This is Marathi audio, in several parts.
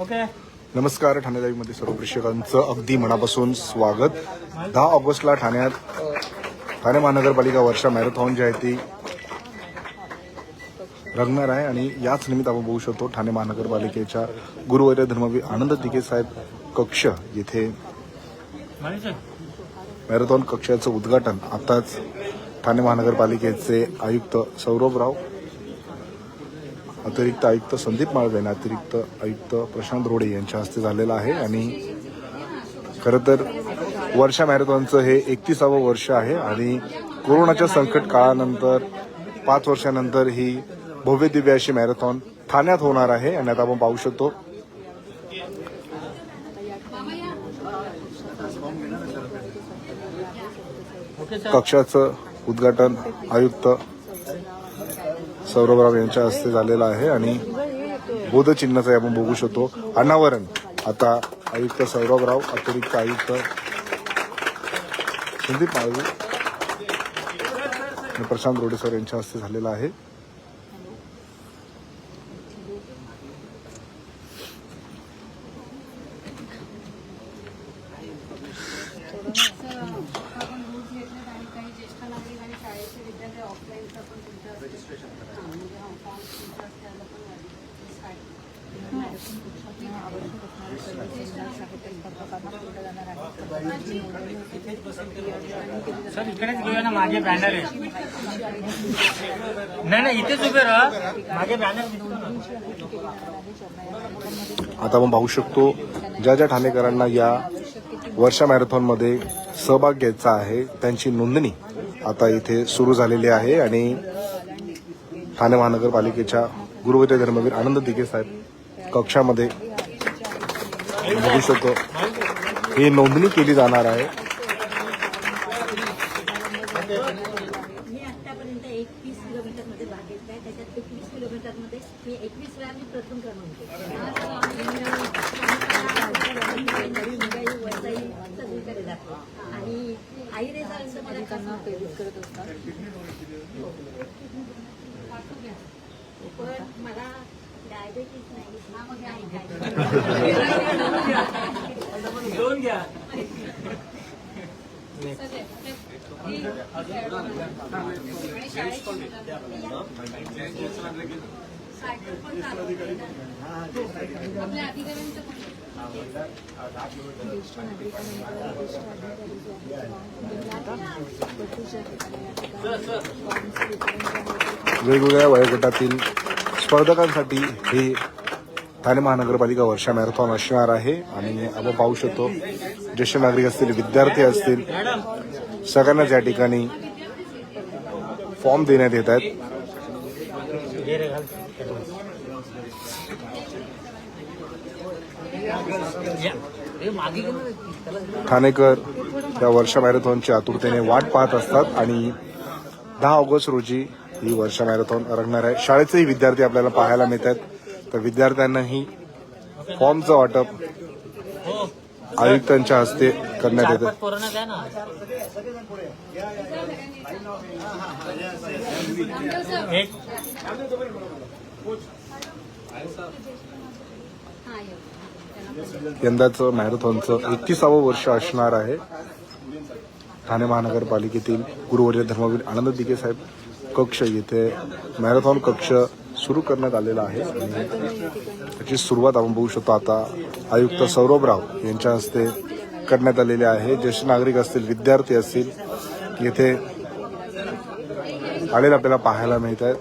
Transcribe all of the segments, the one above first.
ओके. नमस्कार ठाणे लाईव्हमध्ये सर्व प्रेक्षकांचं अगदी मनापासून स्वागत. दहा ऑगस्टला ठाण्यात ठाणे महानगरपालिका वर्षा मॅरेथॉन जी आहे ती रंगणार आहे आणि याच निमित्त आपण बघू शकतो ठाणे महानगरपालिकेच्या गुरुवर्य धर्मवीर आनंद तिके साहेब कक्ष येथे मॅरेथॉन कक्षाचं उद्घाटन आताच ठाणे महानगरपालिकेचे आयुक्त सौरभराव अतिरिक्त आयुक्त संदीप माळवे आणि अतिरिक्त आयुक्त प्रशांत रोडे यांच्या हस्ते झालेलं आहे. आणि खरं तर वर्षा मॅरेथॉनचं हे एकतीसावं वर्ष आहे आणि कोरोनाच्या संकट काळानंतर पाच वर्षानंतर ही भव्य दिव्य अशी मॅरेथॉन ठाण्यात होणार आहे. आणि आता आपण पाहू शकतो. कक्षाचं उद्घाटन आयुक्त सौरभराव यांच्या हस्ते झालेला आहे आणि बोधचिन्हाचं आपण बघू शकतो. अनावरण. आता आयुक्त सौरभराव अतिरिक्त आयुक्त संदीप माळवी प्रशांत रोडे सर यांच्या हस्ते झालेला आहे आपण रूल्स घेतलेत आणि काही ज्येष्ठ नागरिक आणि शाळेचे विद्यार्थी ऑफलाईनचं पण तुमच्या रजिस्ट्रेशन म्हणजे हा फॉर्म तुमच्या असल्याला पण सर इकडेच घेऊया ना मागे बॅनर आहे. नाही नाही इथेच उभे राहा. मागे बॅनर आता आपण पाहू शकतो ज्या ज्या ठाणेकरांना या वर्षा मॅरेथॉनमध्ये सहभाग घ्यायचा आहे त्यांची नोंदणी आता इथे सुरू झालेली आहे आणि ठाणे महानगरपालिकेच्या गुरुवते धर्मवीर आनंद दिघे साहेब कक्षामध्ये बघू शकतो ही नोंदणी केली जाणार आहे मी आतापर्यंत एकवीस किलोमीटरमध्ये भाग घेतलाय त्याच्यात एकवीस किलोमीटरमध्ये मी एकवीस वेळा मी प्रथम क्रमांक सगळीकडे जातो आणि आई रेझल्टचं मला कसं प्रेरित करत असतात पण मला डायबेटीस नाही दोन घ्या सायकल पण चालवते ना. आपल्या अधिकाऱ्यांचं पण वेगवेगळ्या वयोगटातील स्पर्धकांसाठी हे ठाणे महानगरपालिका वर्षा मॅरेथॉन असणार आहे. आणि आपण पाहू शकतो ज्येष्ठ नागरिक असतील विद्यार्थी असतील सगळ्यांनाच या ठिकाणी फॉर्म देण्यात येत आहेत. ठाणेकर त्या वर्षा मॅरेथॉनची आतुरतेने वाट पाहत असतात. आणि दहा ऑगस्ट रोजी ही वर्षा मॅरेथॉन रंगणार आहे. शाळेचेही विद्यार्थी आपल्याला पाहायला मिळतात तर विद्यार्थ्यांनाही फॉर्मचं वाटप आयुक्तांच्या हस्ते करण्यात येतं. यंदाचं मॅरेथॉनचं एकतीसावं वर्ष असणार आहे. ठाणे महानगरपालिकेतील गुरुवर्य धर्मवीर आनंद दिघे साहेब. कक्ष येथे मॅरेथॉन कक्ष सुरू करण्यात आलेला आहे. आणि त्याची सुरुवात आपण बघू शकतो आता आयुक्त सौरभराव यांच्या हस्ते करण्यात आलेले आहे. ज्येष्ठ नागरिक असतील विद्यार्थी असतील येथे आलेले आपल्याला पाहायला मिळत आहेत.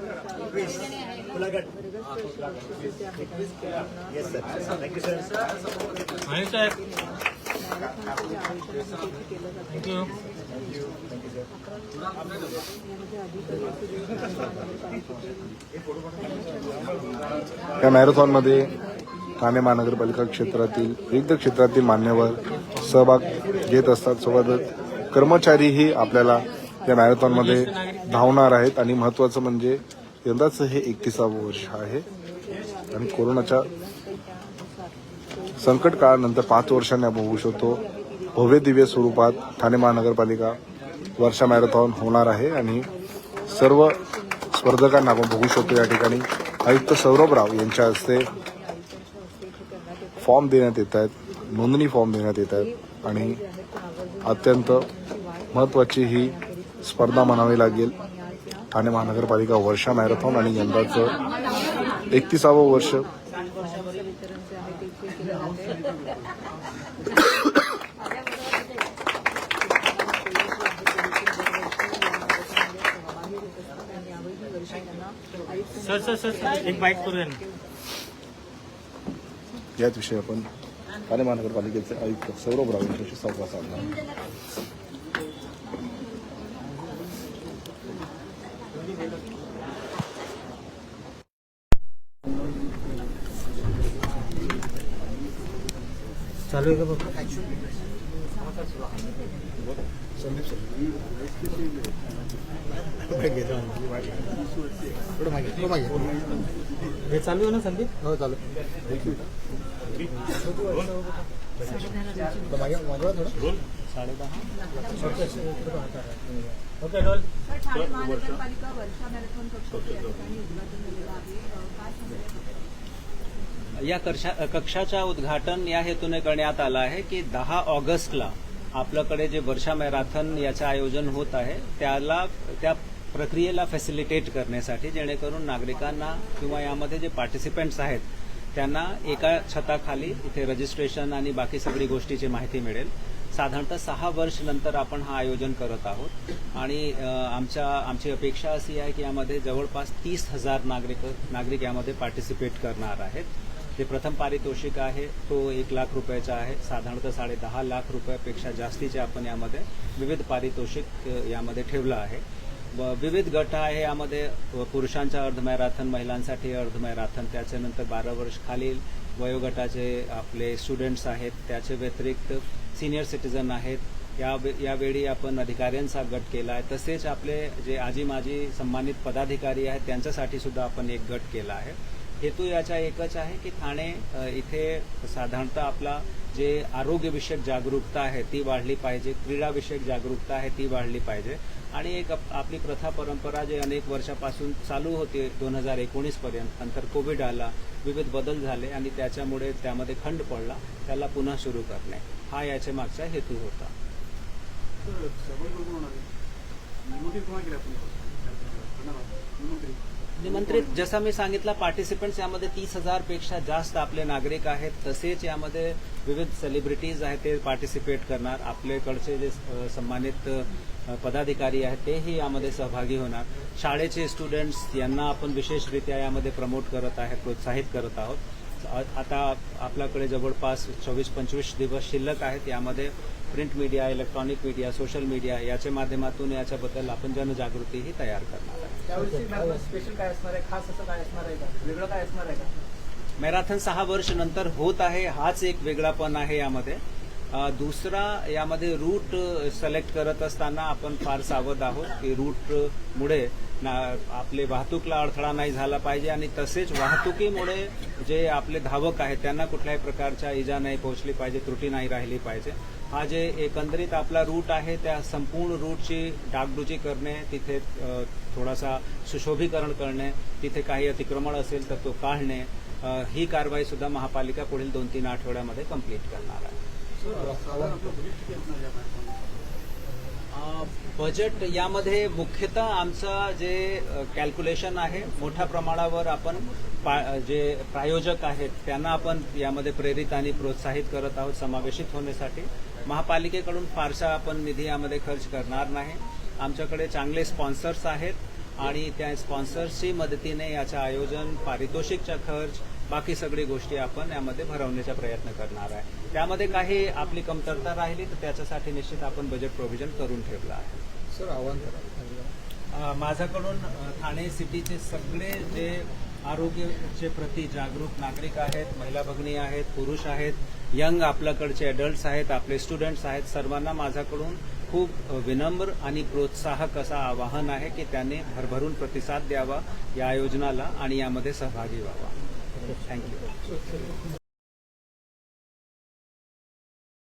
या मॅरेथॉनमध्ये ठाणे महानगरपालिका क्षेत्रातील विविध क्षेत्रातील मान्यवर सहभाग घेत असतात. सोबतच कर्मचारीही आपल्याला या मॅरेथॉनमध्ये धावणार आहेत आणि महत्त्वाचं म्हणजे यंदाचं हे एकतीसावं वर्ष आहे. आणि कोरोनाच्या संकट काळानंतर पाच वर्षांनी आपण बघू शकतो. भव्य दिव्य स्वरूपात ठाणे महानगरपालिका वर्षा मॅरेथॉन होणार आहे आणि सर्व स्पर्धकांना आपण बघू शकतो या ठिकाणी. आयुक्त सौरभराव यांच्या हस्ते फॉर्म देण्यात येत आहेत. नोंदणी फॉर्म देण्यात येत आहेत. आणि अत्यंत महत्त्वाची ही स्पर्धा म्हणावी लागेल. ठाणे महानगरपालिका वर्षा मॅरेथॉन आणि यंदाचं एकतीसावं वर्ष सर सर सर सर, एक बाईट करूया ना. याच विषयी आपण ठाणे महानगरपालिकेचे आयुक्त सौरभ राव यांच्याशी संवाद साधला चालू आहे का बघ? हो? हे? चालू आहे ना संदीप? हो चालू ओके रोल तर ठाणे महानगरपालिका वर्षा मॅरेथॉन या कक्षा कक्षाच्या उद्घाटन या हेतूने करण्यात आलं आहे की दहा ऑगस्टला आपल्याकडे जे वर्षा मॅरेथॉन याचं आयोजन होत आहे त्याला त्या प्रक्रियेला फॅसिलिटेट करण्यासाठी जेणेकरून नागरिकांना किंवा यामध्ये जे पार्टिसिपेंट्स आहेत त्यांना एका छताखाली इथे रजिस्ट्रेशन आणि बाकी सगळी गोष्टीची माहिती मिळेल. साधारणतः सहा वर्ष नंतर आपण हा आयोजन करत आहोत. आणि आमच्या आमची अपेक्षा अशी आहे की यामध्ये जवळपास तीस हजार नागरिक नागरिक यामध्ये पार्टिसिपेट करणार आहेत. ते प्रथम पारितोषिक आहे तो एक लाख रुपयाचा आहे. साधारणतः साडे दहा लाख रुपयापेक्षा जास्तीचे आपण यामध्ये विविध पारितोषिक यामध्ये ठेवलं आहे. व विविध गट आहे यामध्ये पुरुषांचा अर्ध महिलांसाठी अर्ध त्याच्यानंतर बारा वर्ष खालील वयोगटाचे आपले स्टुडंट्स आहेत त्याच्या व्यतिरिक्त सिनियर सिटीजन आहेत. या यावेळी आपण अधिकाऱ्यांचा गट केला आहे. तसेच आपले जे आजी माजी सन्मानित पदाधिकारी आहेत त्यांच्यासाठी सुद्धा आपण एक गट केला आहे. हेतू याचा एकच आहे की ठाणे इथे साधारणतः आपला जे आरोग्यविषयक जागरूकता आहे ती वाढली पाहिजे क्रीडाविषयक जागरूकता आहे ती वाढली पाहिजे. आणि एक आप- आपली प्रथा परंपरा जे अनेक वर्षापासून चालू होती दोन हजार एकोणीस पर्यंत नंतर कोविड आला विविध बदल झाले आणि त्याच्यामुळे त्यामध्ये खंड पडला त्याला पुन्हा सुरू करणे. हा याच्या मागचा हेतू होता. निमंत्रित जसं मी सांगितलं पार्टिसिपंट्स यामध्ये तीस हजारपेक्षा जास्त आपले नागरिक आहेत. तसेच यामध्ये विविध सेलिब्रिटीज आहेत ते पार्टिसिपेट करणार. आपल्याकडचे जे सन्मानित पदाधिकारी आहेत तेही यामध्ये सहभागी होणार. शाळेचे स्टुडंट्स यांना आपण विशेषरित्या यामध्ये प्रमोट करत आहे प्रोत्साहित करत आहोत. आता आपल्याकडे जवळपास चोवीस पंचवीस दिवस शिल्लक आहेत. यामध्ये print media electronic media social media याच्या माध्यमातून याच्याबद्दल आपण जनजागृतीही तयार करणार आहे त्यावेळी मॅम स्पेशल काय असणार आहे? खास असं काय असणार आहे का? वेगळं काय असणार आहे का? मॅरेथॉन सहा वर्ष नंतर होत आहे. हाच एक वेगळापण आहे यामध्ये. दुसरा यामध्ये रूट सिलेक्ट करत असताना आपण फार सावध आहोत की रूटमुळे ना आपले वाहतूकला अडथळा नाही झाला पाहिजे आणि तसेच वाहतुकीमुळे जे आपले धावक आहेत त्यांना कुठल्याही प्रकारच्या इजा नाही पोहोचली पाहिजे त्रुटी नाही राहिली पाहिजे. हा जे एकंदरीत आपला रूट आहे त्या संपूर्ण रूटची डागडुजी करणे तिथे थोडासा सुशोभीकरण करणे तिथे काही अतिक्रमण असेल तर तो काढणे ही कारवाई सुद्धा महापालिका पुढील दोन तीन आठवड्यामध्ये कंप्लीट करणार आहे. बजेट यामध्ये मुख्यतः आमचं जे कॅल्क्युलेशन आहे मोठ्या प्रमाणावर आपण पा- जे प्रायोजक आहेत त्यांना आपण यामध्ये प्रेरित आणि प्रोत्साहित करत आहोत समावेशित होण्यासाठी. महापालिकेकडून फारसा आपण निधी यामध्ये खर्च करणार नाही. आमच्याकडे चांगले स्पॉन्सर्स आहेत. आणि त्या स्पॉन्सर्सची मदतीने याचं आयोजन पारितोषिकचा खर्च बाकी सगळी गोष्टी आपण यामध्ये भरवण्याचा प्रयत्न करणार आहे. त्यामध्ये काही आपली कमतरता राहिली तर त्याच्यासाठी निश्चित आपण बजेट प्रोव्हिजन करून ठेवलं आहे. सर आव्हान करा. माझ्याकडून ठाणे सिटीचे सगळे जे आरोग्याचे प्रती जागरूक नागरिक आहेत महिला भगिनी आहेत पुरुष आहेत यंग आपल्याकडचे अडल्ट्स आहेत आपले स्टुडंट्स आहेत सर्वांना माझ्याकडून खूप विनम्र आणि प्रोत्साहक असं आवाहन आहे की त्यांनी भरभरून प्रतिसाद द्यावा या आयोजनाला आणि यामध्ये सहभागी व्हावा. थँक्यू